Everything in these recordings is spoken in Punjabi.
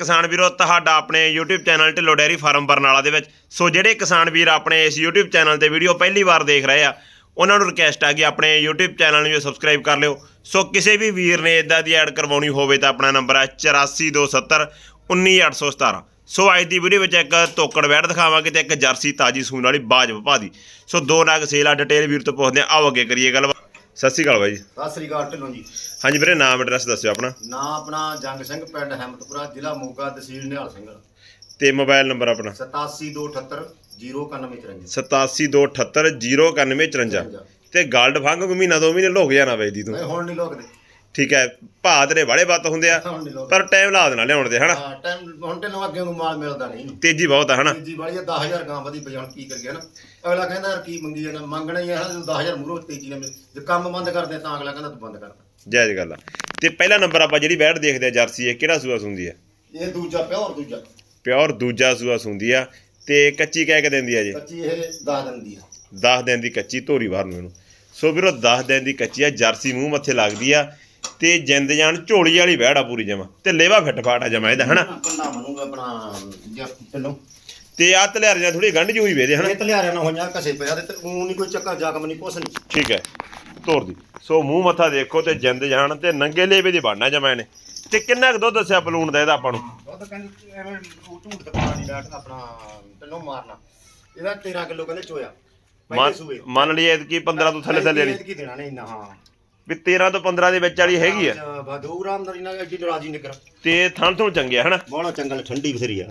ਕਿਸਾਨ ਵੀਰੋ, ਤੁਹਾਡਾ ਆਪਣੇ YouTube channel Dhillon dairy farm Barnala ਦੇ ਵਿੱਚ। ਸੋ ਜਿਹੜੇ ਕਿਸਾਨ ਵੀਰ ਆਪਣੇ ਇਸ YouTube ਚੈਨਲ ਤੇ ਵੀਡੀਓ ਪਹਿਲੀ ਵਾਰ ਦੇਖ ਰਹੇ ਆ, ਉਹਨਾਂ ਨੂੰ ਰਿਕਵੈਸਟ ਆ ਕਿ ਆਪਣੇ YouTube ਚੈਨਲ ਨੂੰ ਸਬਸਕ੍ਰਾਈਬ ਕਰ ਲਿਓ। ਸੋ ਕਿਸੇ ਵੀ ਵੀਰ ਨੇ ਇਦਾਂ ਦੀ ਐਡ ਕਰਵਾਉਣੀ ਹੋਵੇ ਤਾਂ ਆਪਣਾ ਨੰਬਰ ਹੈ 8427 19817 ਸੋ ਅੱਜ ਦੀ ਵੀਡੀਓ ਵਿੱਚ ਇੱਕ ਤੋਕੜ ਵੈੜ ਦਿਖਾਵਾਂਗੇ ਤੇ ਇੱਕ ਜਰਸੀ ਤਾਜੀ ਸੂਣ ਵਾਲੀ ਬਾਜ ਵਪਾ ਦੀ ਸੋ ਦੋ ਨਗ ਸੇਲ ਆ, ਡਿਟੇਲ ਵੀਰ ਤੋਂ ਪੁੱਛਦੇ ਆ। ਆਓ ਅੱਗੇ ਕਰੀਏ ਗੱਲਬਾਤ। ਸਤਿ ਸ਼੍ਰੀ ਅਕਾਲ ਬਾਈ ਜੀ। ਸਤਿ ਸ੍ਰੀ ਅਕਾਲ ਢਿੱਲੋਂ ਜੀ। ਹਾਂਜੀ ਵੀਰੇ ਨਾਮ ਐਡਰੈਸ ਦੱਸਿਓ ਆਪਣਾ। ਨਾਂ ਆਪਣਾ ਜੰਗ ਸਿੰਘ ਪਿੰਡ ਹੈਮਤਪੁਰਾ ਜ਼ਿਲ੍ਹਾ ਮੋਗਾ ਤਹਿਸੀਲ ਨਿਹਾਲ ਸਿੰਘ। ਤੇ ਮੋਬਾਈਲ ਨੰਬਰ ਆਪਣਾ। 8728 09154 8728099154 ਤੇ ਗਾਲਡ ਫੰਗ ਮਹੀਨਾ ਦੋ ਮਹੀਨੇ ਲੋਕ ਜਾਣਾ ਵੇਚਦੀ ਤੂੰ। ਨਹੀਂ ਹੁਣ ਨਹੀਂ ਲੋਕਦੇ। ਠੀਕ ਹੈ ਭਾਅ ਤੇਰੇ ਬੜੇ ਬੱਤ ਹੁੰਦੇ ਆ ਹੁਣ ਨਹੀਂ ਲੋਕਦੇ ਪਰ ਟਾਈਮ ਲਾ ਦੇਣਾ ਲਿਆਉਣ ਦੇ ਹਨਾ? ਹਾਂ ਟਾਈਮ ਹੁਣ ਢਿੱਲੋਂ ਅੱਗੇ ਨੂੰ ਮਾਲ ਮਿਲਦਾ ਨਹੀਂ। ਤੇਜ਼ੀ ਬਹੁਤ ਆ ਹਨਾ? ਤੀਜੀ ਵਾਲੀ ਆ 10000 ਗਾਂ ਵਧੀ ਪਈ ਹੁਣ ਕੀ ਕਰੀਏ ਨਾ ਅਗਲਾ ਕਹਿੰਦਾ ਯਾਰ ਕੀ ਮੰਗੀ ਜਾਣਾ ਮੰਗਣਾ ਹੀ ਆ ਜਦੋਂ 10000 ਮੂਰੋ ਤੇਜੀ ਨਾਲ ਮਿਲ- ਜੇ ਕੰਮ ਬੰਦ ਕਰਦੇ ਤਾਂ ਅਗਲਾ ਕਹਿੰਦਾ ਤੂੰ ਬੰਦ ਕਰ। ਜਾਇਜ਼ ਗੱਲ ਆ। ਤੇ ਪਹਿਲਾ ਨੰਬਰ ਆਪਾਂ ਜਿਹੜੀ ਬੈਟ ਦੇਖਦੇ ਆ ਜਰਸੀ ਹੈ ਕਿਹੜਾ ਸੂਆ ਸੁੰਦੀ ਆ? ਇਹ ਦੂਜਾ ਪਿਓਰ ਦੂਜਾ। ਪਿਓਰ ਦੂਜਾ ਸੂਆ ਸੁੰਦੀ ਆ ਤੇ ਕੱਚੀ ਕਹਿ ਕੇ ਦਿੰਦੀ ਆ ਜੀ? ਕੱਚੀ ਇਹ 10 ਦਿਨ ਦੀ ਆ। 10 ਦਿਨ ਦੀ ਕੱਚੀ ਧੋਰੀ ਬਾਹਰ ਨੂੰ ਇਹਨੂੰ। ਸੋ ਵੀਰੋ 10 ਦਿਨ ਦੀ ਕੱਚੀ ਆ ਜਰਸੀ ਮੂੰਹ ਮੱਥੇ ਲੱਗਦੀ ਆ। ਤੇ ਜਿੰਦ ਜਾਨ ਝੋਲੀ ਵਾਲੀ ਆ ਪੂਰੀ ਜਮਾ। ਤੇ ਲੇਵਾ ਫਿੱਟ ਫਾਟ ਆ ਜਮਾ ਇਹਦਾ ਹਨਾ? ਪੰਨਾ ਬਣੂਗਾ ਆਪਣਾ ਜੇ ਢਿੱਲੋਂ ਤੇ ਆ ਤਲਿਆਰੀਆਂ ਥੋੜੀ ਗੰਢ ਜਿਹੀ ਹੋਈ ਵੇਦੇ ਹਨਾ? ਇਹ ਤਲਿਆਰਿਆਂ ਨਾਲ ਹੋਈਆਂ ਕਸੇ ਪਿਆ ਤੇ ਉਹ ਨਹੀਂ ਕੋਈ ਚੱਕਰ ਜਾਗਮ ਨਹੀਂ ਕੁਛ ਨਹੀਂ ਠੀਕ ਹੈ ਤੋਰ ਦੀ। ਸੋ ਮੂੰਹ ਮੱਥਾ ਦੇਖੋ ਤੇ ਜਿੰਦ ਜਾਨ ਤੇ ਨੰਗੇ ਲੇਵੇ ਦੀ ਬਣਨਾ ਜਮਾ ਇਹਨੇ। ਤੇ ਕਿੰਨਾ ਕੁ ਦੁੱਧ ਦੱਸਿਆ ਪਲੂਣ ਦਾ ਇਹਦਾ ਆਪਾਂ ਨੂੰ? ਤਾਂ ਕਹਿੰਦੇ ਐਵੇਂ ਉਹ ਝੂਠ ਦਿਖਾ ਦੀ ਡਾਟ ਆਪਣਾ ਤੈਨੂੰ ਮਾਰਨਾ। ਇਹਦਾ 13 ਕਿਲੋ ਕਹਿੰਦੇ ਚੋਇਆ। ਮੰਨ- ਲਈਏ ਕਿ 15 ਤੋਂ ਥੱਲੇ ਥੱਲੇ ਵਾਲੀ। ਦੇਣਾ ਨਹੀਂ ਨਾ ਹਾਂ। ਵੀ 13 ਤੋਂ 15 ਦੇ ਵਿੱਚ ਵਾਲੀ ਹੈਗੀ ਆ। ਬਾਦੂ ਰਾਮਦਾਰੀ ਨਾਲ ਐਡੀ ਨਾਰਾਜ਼ੀ ਨਿਕਰ ਤੇ ਥਣ ਥਣ ਚੰਗੇ ਹਨਾ? ਬੋਲਾ ਚੰਗਲ ਠੰਡੀ ਬਥੇਰੀ ਆ।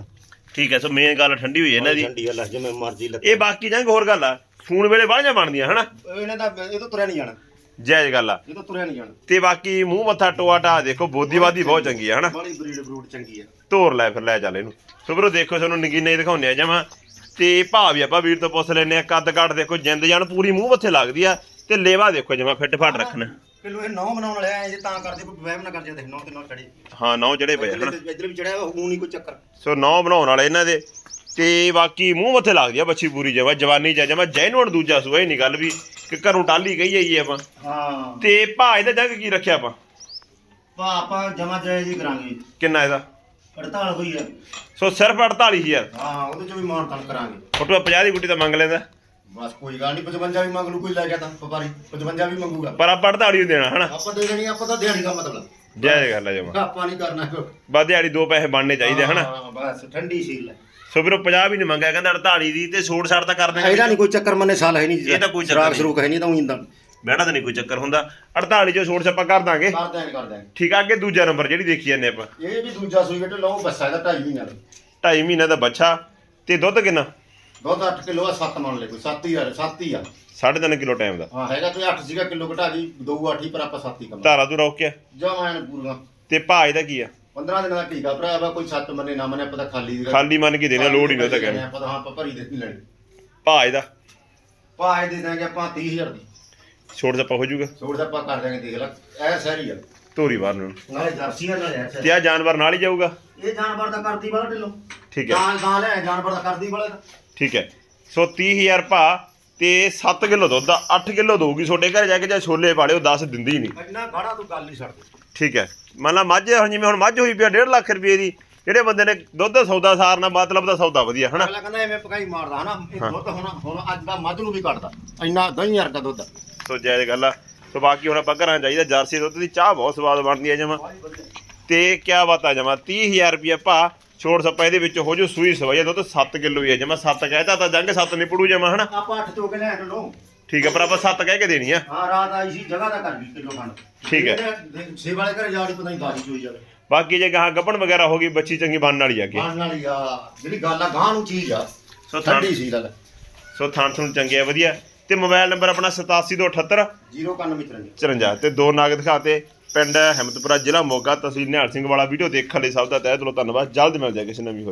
ਠੀਕ ਹੈ ਸੋ ਮੇਨ ਗੱਲ ਠੰਡੀ ਹੋਈ ਹੈ ਇਹਨਾਂ ਦੀ। ਠੰਡੀ ਆ ਲੈ ਜਿਵੇਂ ਮਰਜ਼ੀ ਲੱਗ। ਇਹ ਬਾਕੀ ਜੰਗ ਹੋਰ ਗੱਲ ਆ ਫੋਨ ਵੇਲੇ ਬਾਹਲੀਆਂ ਬਣਦੀਆਂ ਹਨਾ? ਇਹਨੇ ਤਾਂ ਇਹ ਤੋਂ ਤੁਰਿਆ ਨਹੀਂ ਜਾਣਾ। ਜਾਇਜ਼ ਗੱਲ ਆ। ਇਹ ਤੋਂ ਤੁਰਿਆ ਨਹੀਂ ਜਾਣਾ। ਤੇ ਬਾਕੀ ਮੂੰਹ ਮੱਥਾ ਟੋਆ ਟਾ ਦੇਖੋ ਬੋਦੀਵਾਦੀ ਬਹੁਤ ਚੰਗੀ ਆ ਹਨਾ? ਬੜੀ ਬਰੀਡ ਬਰੂਡ ਚੰਗੀ ਆ। ਧੋਰ ਲੈ ਫਿਰ ਲੈ ਚੱਲ ਇਹਨੂੰ। ਸੋ ਵੀਰੋ ਦੇਖੋ ਤੁਹਾਨੂੰ ਨਗੀਨੇ ਦਿਖਾਉਂਦੇ ਆ ਜਮਾ। ਤੇ ਭਾਅ ਵੀ ਆਪਾਂ ਵੀਰ ਤੋਂ ਪੁੱਛ ਲੈਨੇ ਆ ਕੱਦ ਕੱਟ ਦੇਖੋ ਜਿੰਦ ਜਾਨ ਪੂਰੀ ਮੂੰਹ ਮੱਥੇ ਲੱਗਦੀ ਆ। ਤੇ ਲੇਵਾ ਦੇਖੋ ਜਮਾ ਫਿੱਟ ਫਾਟ ਰੱਖਣਾ। ਕਿਲੋ ਇਹ ਨੌ ਬਣਾਉਣ ਵਾਲੇ ਆ ਜੇ ਤਾਂ ਕਰਦੇ ਕੋਈ ਵਹਿਮ ਨਾ ਕਰ ਜੇ ਦੇਖ ਨੌ ਤੇ ਨੌ ਚੜੇ। ਹਾਂ ਨੌ ਜਿਹੜੇ ਪਏ ਆ ਹਨਾ ਇੱਧਰ ਵੀ ਚੜਿਆ ਉਹ ਨਹੀਂ ਕੋਈ ਚੱਕਰ। ਸੋ ਨੌ ਬਣਾਉਣ ਵਾਲੇ ਇਹਨਾਂ ਦੇ। ਤੇ ਬਾਕੀ ਮੂੰਹ ਮੱਥੇ ਲੱਗਦੀ ਆ ਬੱਚੀ ਪੂਰੀ ਜਮਾ ਜਵਾਨੀ ਚ ਜਮਾ ਜੈਨੂਨ ਦੂਜਾ ਸੂਆ ਹੀ ਨਹੀਂ ਗੱਲ ਵੀ ਕਿ ਘਰੋਂ ਟਾਲੀ ਗਈ ਆਈ ਆਪਾਂ। ਹਾਂ। ਤੇ ਭਾਅ ਇਹਦਾ ਜੰਗ ਕੀ ਰੱਖਿਆ ਆਪਾਂ? ਪਾ ਆਪਾਂ ਜਮਾ ਜਾਇਜ਼ ਹੀ ਕਰਾਂਗੇ। ਕਿੰਨਾ ਇਹਦਾ? ਹੜਤਾਲ ਹੋਈ ਆ। ਸੋ ਸਿਰਫ 48000 ਹਾਂ ਉਹਦੇ ਚ ਵੀ ਮਾਨ ਤਾਨ ਕਰਾਂਗੇ। ਫੋਟੋ 50 ਦੀ ਗੁੱਟੀ ਤਾਂ ਮੰਗ ਲੈਂਦਾ। ਬਸ ਕੋਈ ਗੱਲ ਨਹੀਂ 55 ਵੀ ਮੰਗ ਲੂ ਕੋਈ ਲੈ ਗਿਆ ਤਾਂ ਵਪਾਰੀ 55 ਵੀ ਮੰਗੂਗਾ। ਪਰ ਆਪਾਂ 48 ਦੇਣਾ ਹਨਾ? ਆਪਾਂ ਦੇ ਦੇਣੀ ਆਪਾਂ ਤਾਂ ਦਿਹਾੜੀ ਦਾ ਮਤਲਬ। ਜੈ ਗੱਲ ਆ ਜਮਾ। ਆਪਾਂ ਨਹੀਂ ਕਰਨਾ ਕੋਈ। ਬਾ ਦਿਹਾੜੀ ਦੋ ਪੈਸੇ ਬਣਨੇ ਚਾਹੀਦੇ ਹਨਾ? ਹਾਂ ਬਸ ਠੰਡੀ ਸੀਲ ਹੈ। ਸੋ ਵੀਰੋ 50 ਵੀ ਨਹੀਂ ਮੰਗਿਆ ਕਹਿੰਦਾ 48 ਦੀ ਤੇ ਛੋੜ ਛਾੜ ਤਾਂ ਕਰ ਇਹਦਾ ਦੇਣਾ ਨਹੀਂ ਕੋਈ ਚੱਕਰ ਮੰਨੇ ਸਾਲ ਹੈ ਨਹੀਂ ਇਹ ਤਾਂ ਕੋਈ ਚੱਕਰ ਸ਼ਰਾਬ ਨਹੀਂ। ਸ਼ਰੂਕ ਹੈ ਨਹੀਂ ਤਾਂ ਉਹੀ ਤਾਂ ਬਹਿਣਾ ਤਾਂ ਨਹੀਂ ਕੋਈ ਚੱਕਰ ਹੁੰਦਾ। 48 ਚੋਂ ਛੋੜ ਛੱਪਾ ਕਰ ਦਾਂਗੇ। ਕਰ ਦਿਆਂਗੇ ਕਰ ਦਿਆਂਗੇ। ਠੀਕ ਆ ਅੱਗੇ ਦੂਜਾ ਨੰਬਰ ਜਿਹੜੀ ਦੇਖੀ ਜਾਂਦੇ ਆਪਾਂ। ਇਹ ਵੀ ਦੂਜਾ ਸੂਈ ਬੇਟੇ ਲਓ ਬੱਸਾ ਇਹਦਾ 2.5 ਮਹੀਨਾ ਦਾ। 2.5 ਮਹੀਨਾ ਦਾ ਬੱਚਾ। ਤੇ ਦੁੱਧ ਕਿੰਨਾ? ਦੁੱਧ 8 ਕਿਲੋ ਆ 7 ਮੰਨ ਲੈ ਕੋਈ 7 ਹੀ ਆ 7 ਹੀ ਆ। 3.5 ਕਿਲੋ ਟਾਈਮ ਦਾ। ਹਾਂ ਹੈਗਾ ਕੋਈ 8 ਸੀਗਾ ਕਿਲੋ ਘਟਾ ਜੀ 2 8 ਹੀ ਪਰ ਆਪਾਂ 7 ਹੀ ਕਮਾ ਧਾਰਾ ਤੂੰ ਰੋਕਿਆ ਜਮਾਂ ਐਨ ਪੂਰਾ ਤੇ ਭਾਅ ਇਹਦਾ ਕੀ ਆ? 15 ਦਿਨਾਂ ਦਾ ਟੀਕਾ ਭਰਾ ਵਾ ਕੋਈ ਸੱਤ ਮੰਨੇ ਨਾ ਮੰਨੇ ਪਤਾ ਖਾਲੀ ਦੀ ਖਾਲੀ ਮੰਨ ਕੇ ਦੇਣਾ ਲੋੜ ਹੀ ਨਹੀਂ ਉਹ ਤਾਂ ਕਹਿਣਾ ਪਤਾ ਹਾਂ ਆਪਾਂ ਭਰੀ ਦੇ ਨਹੀਂ ਲੈਣੀ। ਭਾਅ ਇਹਦਾ? ਪਾਏ ਦੇ ਦਾਂਗੇ ਆਪਾਂ 30000 ਦੀ। ਛੋੜ ਛੱਪਾ ਹੋ ਜਾਊਗਾ। ਛੋੜ ਦਾ ਆਪਾਂ ਕਰ ਦਾਂਗੇ ਦੇਖ ਲੈ ਇਹ ਸਾਰੀ ਆ। ਧੋਰੀ ਬਾਹਰ ਨੂੰ। ਨਾਲੇ ਜਰਸੀ ਆ ਨਾਲੇ ਐਸ ਤੇ ਆ ਜਾਨਵਰ ਨਾਲ ਹੀ ਜਾਊਗਾ? ਇਹ ਜਾਨਵਰ ਦਾ ਕਰਦੀ ਵਾਲਾ ਢਿੱਲੋ। ਠੀਕ ਹੈ। ਗਾਂ ਗਾਂ ਲੈ ਜਾਨਵਰ ਦਾ ਕਰਦੀ ਵਾਲਾ ਠੀਕ ਹੈ। ਸੋ 30000 ਭਾਅ ਤੇ 7 ਕਿਲੋ ਦੁੱਧ ਆ 8 ਕਿਲੋ ਦਊਗੀ। ਤੁਹਾਡੇ ਘਰ ਜਾ ਕੇ ਜੇ ਛੋਲੇ ਪਾਲਿਓ 10 ਦਿੰਦੀ ਨਹੀਂ। ਇੰਨਾ ਗਾੜਾ ਤੂੰ ਗੱਲ ਨਹੀਂ ਛੱਡ ਠੀਕ ਹੈ। ਮੰਨ ਲਾ ਮੱਝ ਹੁਣ ਜਿਵੇਂ ਹੁਣ ਮੱਝ ਹੋਈ ਪਿਆ 1.5 ਲੱਖ ਰੁਪਏ ਦੀ। ਜਿਹੜੇ ਬੰਦੇ ਨੇ ਦੁੱਧ ਦਾ ਸੌਦਾ ਸਾਰਨਾ ਮਤਲਬ ਦਾ ਸੌਦਾ ਵਧੀਆ ਹਨਾ? ਅਗਲਾ ਕਹਿੰਦਾ ਐਵੇਂ ਪਕਾਈ ਮਾਰਦਾ ਹਨਾ? ਇਹ ਦੁੱਧ ਹੁਣ ਹੁਣ ਅੱਜ ਦਾ ਮੱਝ ਨੂੰ ਵੀ ਕੱਢਦਾ। ਇੰਨਾ ਦਹੀਂ ਵਰਗਾ ਦੁੱਧ। ਸੋ ਜਾਇਜ਼ ਗੱਲ ਆ। ਸੋ ਬਾਕੀ ਹੁਣ ਆਪਾਂ ਘਰਾਂ ਚਾਹੀਦਾ ਜਰਸੀ ਦੁੱਧ ਦੀ ਚਾਹ ਬਹੁਤ ਸਵਾਦ ਬਣਦੀ ਹੈ ਜਮਾ। ਤੇ ਕਿਆ ਬਾਤ ਆ ਜਮਾ 30000 ਰੁਪਏ ਭਾ ਛੋੜ ਸੱਪਾ ਇਹਦੇ ਵਿੱਚ ਹੋ ਜੋ ਸੂਈ ਸਵਾਈ ਦੁੱਧ 7 ਕਿਲੋ ਹੀ ਹੈ ਜਮਾ 7 ਕਹਿਤਾ ਤਾਂ ਜੰਗ 7 ਨਹੀਂ ਪੜੂ ਜਮਾ ਹਨਾ? ਆਪਾਂ ਅੱਠ ਚੋਕੇ ਲੈ ਢਿੱਲੋ ਠੀਕ ਹੈ ਪਰ ਆਪਾਂ 7 ਕਹਿ ਕੇ ਦੇਣੀ ਆ। ਹਾਂ ਰਾਤ ਆਈ ਸੀ ਜਗ੍ਹਾ ਦਾ ਕਰ ਵੀ ਕਿਲੋ ਖੰਡ। ਠੀਕ ਹੈ। ਸੇ ਵਾਲੇ ਘਰੇ ਜਾੜੀ ਪਤਾ ਨਹੀਂ ਬਾਜੀ ਚੋਈ ਜਾਵੇ। ਬਾਕੀ ਜੇ ਗਾਂ ਗੱਪਣ ਵਗੈਰਾ ਹੋ ਗਈ ਬੱਚੀ ਚੰਗੀ ਬਣਨ ਵਾਲੀ ਆ ਅੱਗੇ। ਖਾਣ ਵਾਲੀ ਆ ਜਿਹੜੀ ਗੱਲ ਆ ਗਾਂ ਨੂੰ ਚੀਜ਼ ਆ ਸੋ ਠੰਡੀ ਸੀ ਗੱਲ। ਸੋ ਥਾਂ ਥੁਣ ਚੰਗੇ ਆ ਵਧੀਆ। ਤੇ ਮੋਬਾਈਲ ਨੰਬਰ ਆਪਣਾ 8728 ਜ਼ੀਰੋ ਕੰਨ ਮਿੱਤਰਾਂ ਜੀ 54 ਤੇ ਦੋ ਨਾਗ ਦਿਖਾਤੇ ਪਿੰਡ ਹਿੰਮਤਪੁਰਾ ਜ਼ਿਲ੍ਹਾ ਮੋਗਾ ਤਹਿਸੀਲ ਨਿਹਾਲ ਸਿੰਘ ਵਾਲਾ ਵੀਡੀਓ ਦੇਖਣ ਲਈ ਸਭ ਦਾ ਤਹਿ ਦਿਲੋਂ ਧੰਨਵਾਦ। ਜਲਦ ਮਿਲ ਜਾਏ ਕਿਸੇ ਨਵੀਂ